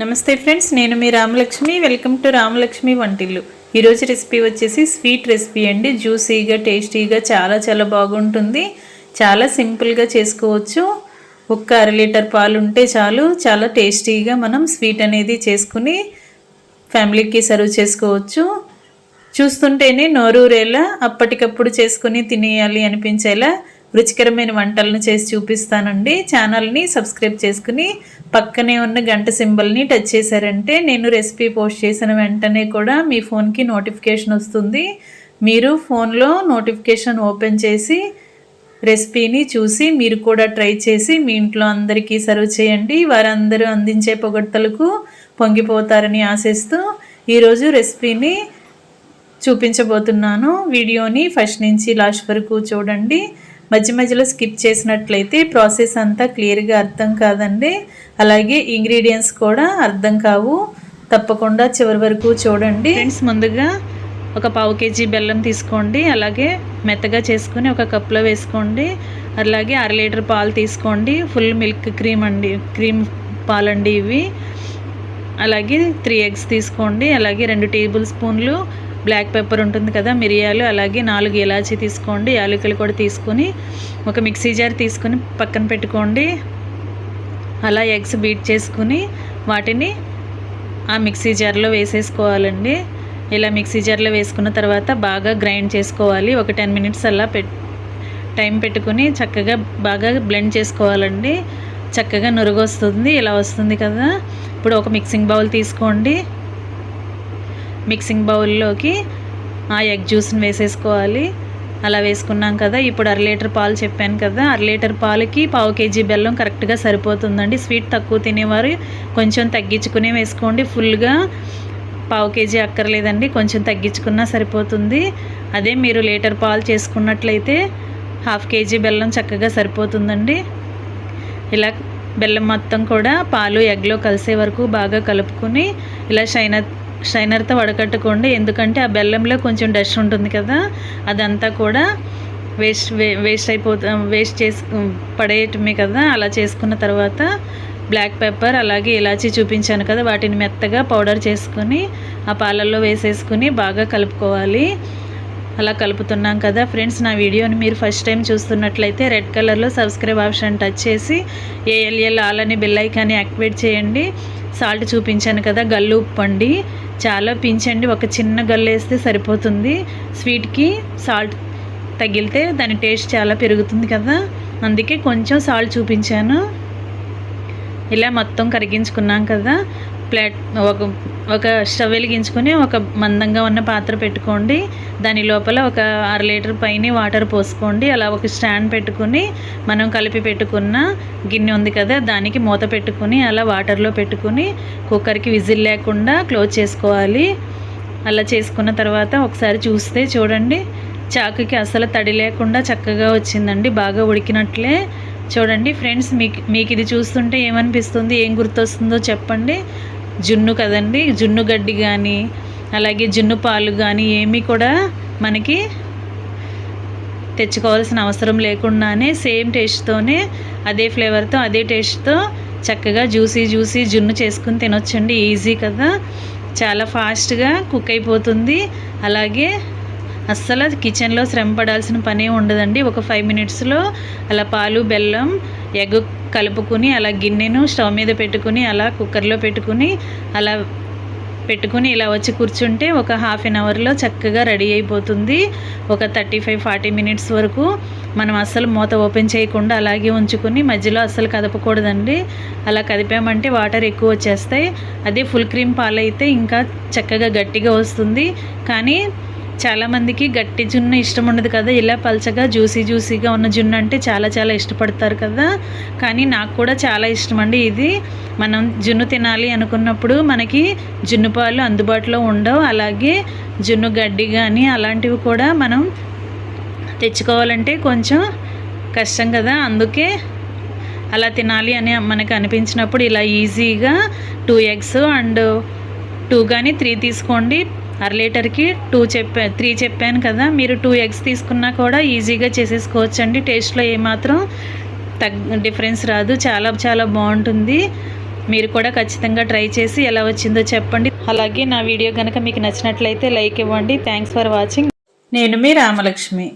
నమస్తే ఫ్రెండ్స్ నేను మీ రామలక్ష్మి. వెల్కమ్ టు రామలక్ష్మి వంటిల్లు. ఈరోజు రెసిపీ వచ్చేసి స్వీట్ రెసిపీ అండి. జ్యూసీగా టేస్టీగా చాలా చాలా బాగుంటుంది. చాలా సింపుల్గా చేసుకోవచ్చు. ఒక్క అర లీటర్ పాలు ఉంటే చాలు. చాలా టేస్టీగా మనం స్వీట్ అనేది చేసుకుని ఫ్యామిలీకి సర్వ్ చేసుకోవచ్చు. చూస్తుంటేనే నోరూరేలా అప్పటికప్పుడు చేసుకుని తినేయాలి అనిపించేలా రుచికరమైన వంటలను చేసి చూపిస్తానండి. ఛానల్ని సబ్స్క్రైబ్ చేసుకుని పక్కనే ఉన్న గంట సింబల్ని టచ్ చేశారంటే నేను రెసిపీ పోస్ట్ చేసిన వెంటనే కూడా మీ ఫోన్కి నోటిఫికేషన్ వస్తుంది. మీరు ఫోన్లో నోటిఫికేషన్ ఓపెన్ చేసి రెసిపీని చూసి మీరు కూడా ట్రై చేసి మీ ఇంట్లో అందరికీ సర్వ్ చేయండి. వారందరూ అందించే పొగడ్తలకు పొంగిపోతారని ఆశిస్తూ ఈరోజు రెసిపీని చూపించబోతున్నాను. వీడియోని ఫస్ట్ నుంచి లాస్ట్ వరకు చూడండి. మధ్య మధ్యలో స్కిప్ చేసినట్లయితే ప్రాసెస్ అంతా క్లియర్గా అర్థం కాదండి. అలాగే ఇంగ్రీడియంట్స్ కూడా అర్థం కావు. తప్పకుండా చివరి వరకు చూడండి. ఫ్రెండ్స్ ముందుగా ఒక పావు కేజీ బెల్లం తీసుకోండి. అలాగే మెత్తగా చేసుకుని ఒక కప్లో వేసుకోండి. అలాగే అర లీటర్ పాలు తీసుకోండి. ఫుల్ మిల్క్ క్రీమ్ అండి క్రీమ్ పాలండి ఇవి. అలాగే త్రీ ఎగ్స్ తీసుకోండి. అలాగే రెండు టేబుల్ స్పూన్లు బ్లాక్ పెప్పర్ ఉంటుంది కదా మిరియాలు అలాగే నాలుగు ఇలాచీ తీసుకోండి యాలకులు కూడా తీసుకొని ఒక మిక్సీ జార్ తీసుకొని పక్కన పెట్టుకోండి. అలా ఎగ్స్ బీట్ చేసుకుని వాటిని ఆ మిక్సీ జార్లో వేసేసుకోవాలండి. ఇలా మిక్సీ జార్లో వేసుకున్న తర్వాత బాగా గ్రైండ్ చేసుకోవాలి. ఒక టెన్ మినిట్స్ అలా పెట్ టైం పెట్టుకుని చక్కగా బాగా బ్లెండ్ చేసుకోవాలండి. చక్కగా నురుగు వస్తుంది ఇలా వస్తుంది కదా. ఇప్పుడు ఒక మిక్సింగ్ బౌల్ తీసుకోండి. మిక్సింగ్ బౌల్లోకి ఆ ఎగ్ జ్యూస్ని వేసేసుకోవాలి. అలా వేసుకున్నాం కదా ఇప్పుడు అర లీటర్ పాలు చెప్పాను కదా అర లీటర్ పాలకి పావు కేజీ బెల్లం కరెక్ట్గా సరిపోతుందండి. స్వీట్ తక్కువ తినేవారు కొంచెం తగ్గించుకునే వేసుకోండి. ఫుల్గా పావు కేజీ అక్కర్లేదండి కొంచెం తగ్గించుకున్నా సరిపోతుంది. అదే మీరు లీటర్ పాలు చేసుకున్నట్లయితే హాఫ్ కేజీ బెల్లం చక్కగా సరిపోతుందండి. ఇలా బెల్లం మొత్తం కూడా పాలు ఎగ్లో కలిసే వరకు బాగా కలుపుకొని ఇలా షైనర్ షైనర్తో వడకట్టుకోండి. ఎందుకంటే ఆ బెల్లంలో కొంచెం డస్ట్ ఉంటుంది కదా అదంతా కూడా వేస్ట్ వే వేస్ట్ అయిపోతా వేస్ట్ చేసి పడేయటమే కదా. అలా చేసుకున్న తర్వాత బ్లాక్ పెప్పర్ అలాగే ఇలాచీ చూపించాను కదా వాటిని మెత్తగా పౌడర్ చేసుకొని ఆ పాలల్లో వేసేసుకుని బాగా కలుపుకోవాలి. అలా కలుపుతున్నాం కదా ఫ్రెండ్స్ నా వీడియోని మీరు ఫస్ట్ టైం చూస్తున్నట్లయితే రెడ్ కలర్లో సబ్స్క్రైబ్ ఆప్షన్ టచ్ చేసి ఏఎల్ఎల్ ఆల్ అని బెల్ ఐకాన్ని యాక్టివేట్ చేయండి. సాల్ట్ చూపించాను కదా గల్లు ఉప్పు అండి. చాలా పించండి. ఒక చిన్న గల్లేస్తే సరిపోతుంది. స్వీట్కి సాల్ట్ తగిలితే దాని టేస్ట్ చాలా పెరుగుతుంది కదా. అందుకే కొంచెం సాల్ట్ చూపించాను. ఇలా మొత్తం కరిగించుకున్నాం కదా. ప్లేట్ ఒక ఒక స్టవ్ వెలిగించుకొని ఒక మందంగా ఉన్న పాత్ర పెట్టుకోండి. దాని లోపల ఒక అర లీటర్ పైన వాటర్ పోసుకోండి. అలా ఒక స్టాండ్ పెట్టుకుని మనం కలిపి పెట్టుకున్న గిన్నె ఉంది కదా దానికి మూత పెట్టుకుని అలా వాటర్లో పెట్టుకుని కుక్కర్కి విజిల్ లేకుండా క్లోజ్ చేసుకోవాలి. అలా చేసుకున్న తర్వాత ఒకసారి చూస్తే చూడండి చాకుకి అసలు తడి లేకుండా చక్కగా వచ్చిందండి బాగా ఉడికినట్లే. చూడండి ఫ్రెండ్స్ మీకు మీకు ఇది చూస్తుంటే ఏమనిపిస్తుంది ఏం గుర్తొస్తుందో చెప్పండి. జున్ను కదండి జున్ను గడ్డి కానీ అలాగే జున్ను పాలు కానీ ఏమీ కూడా మనకి తెచ్చుకోవాల్సిన అవసరం లేకుండానే సేమ్ టేస్ట్తోనే అదే ఫ్లేవర్తో అదే టేస్ట్తో చక్కగా జ్యూసీ జ్యూసీ జున్ను చేసుకుని తినొచ్చండి. ఈజీ కదా. చాలా ఫాస్ట్గా కుక్ అయిపోతుంది. అలాగే అస్సలు కిచెన్లో శ్రమ పడాల్సిన పనే ఉండదండి. ఒక ఫైవ్ మినిట్స్లో అలా పాలు బెల్లం ఎగ్ కలుపుకుని అలా గిన్నెను స్టవ్ మీద పెట్టుకుని అలా కుక్కర్లో పెట్టుకుని అలా పెట్టుకుని ఇలా వచ్చి కూర్చుంటే ఒక హాఫ్ అన్ అవర్లో చక్కగా రెడీ అయిపోతుంది. ఒక థర్టీ ఫైవ్ ఫార్టీ మినిట్స్ వరకు మనం అస్సలు మూత ఓపెన్ చేయకుండా అలాగే ఉంచుకుని మధ్యలో అస్సలు కదపకూడదండి. అలా కదిపామంటే వాటర్ ఎక్కువ వచ్చేస్తాయి. అదే ఫుల్ క్రీమ్ పాలు అయితే ఇంకా చక్కగా గట్టిగా వస్తుంది. కానీ చాలామందికి గట్టి జున్ను ఇష్టం ఉండదు కదా. ఇలా పల్చగా జ్యూసీ జ్యూసీగా ఉన్న జున్ను అంటే చాలా చాలా ఇష్టపడతారు కదా. కానీ నాకు కూడా చాలా ఇష్టం అండి ఇది. మనం జున్ను తినాలి అనుకున్నప్పుడు మనకి జున్ను పాలు అందుబాటులో ఉండవు. అలాగే జున్ను గడ్డి కానీ అలాంటివి కూడా మనం తెచ్చుకోవాలంటే కొంచెం కష్టం కదా. అందుకే అలా తినాలి అని మనకు అనిపించినప్పుడు ఇలా ఈజీగా టూ ఎగ్స్ అండ్ టూ కానీ త్రీ తీసుకోండి. అర లీటర్కి టూ చెప్పా త్రీ చెప్పాను కదా మీరు టూ ఎగ్స్ తీసుకున్నా కూడా ఈజీగా చేసేసుకోవచ్చు అండి టేస్ట్లో ఏమాత్రం తగ్ డిఫరెన్స్ రాదు. చాలా చాలా బాగుంటుంది. మీరు కూడా ఖచ్చితంగా ట్రై చేసి ఎలా వచ్చిందో చెప్పండి. అలాగే నా వీడియో కనుక మీకు నచ్చినట్లయితే లైక్ ఇవ్వండి. Thanks for watching. నేను మీ రామలక్ష్మి.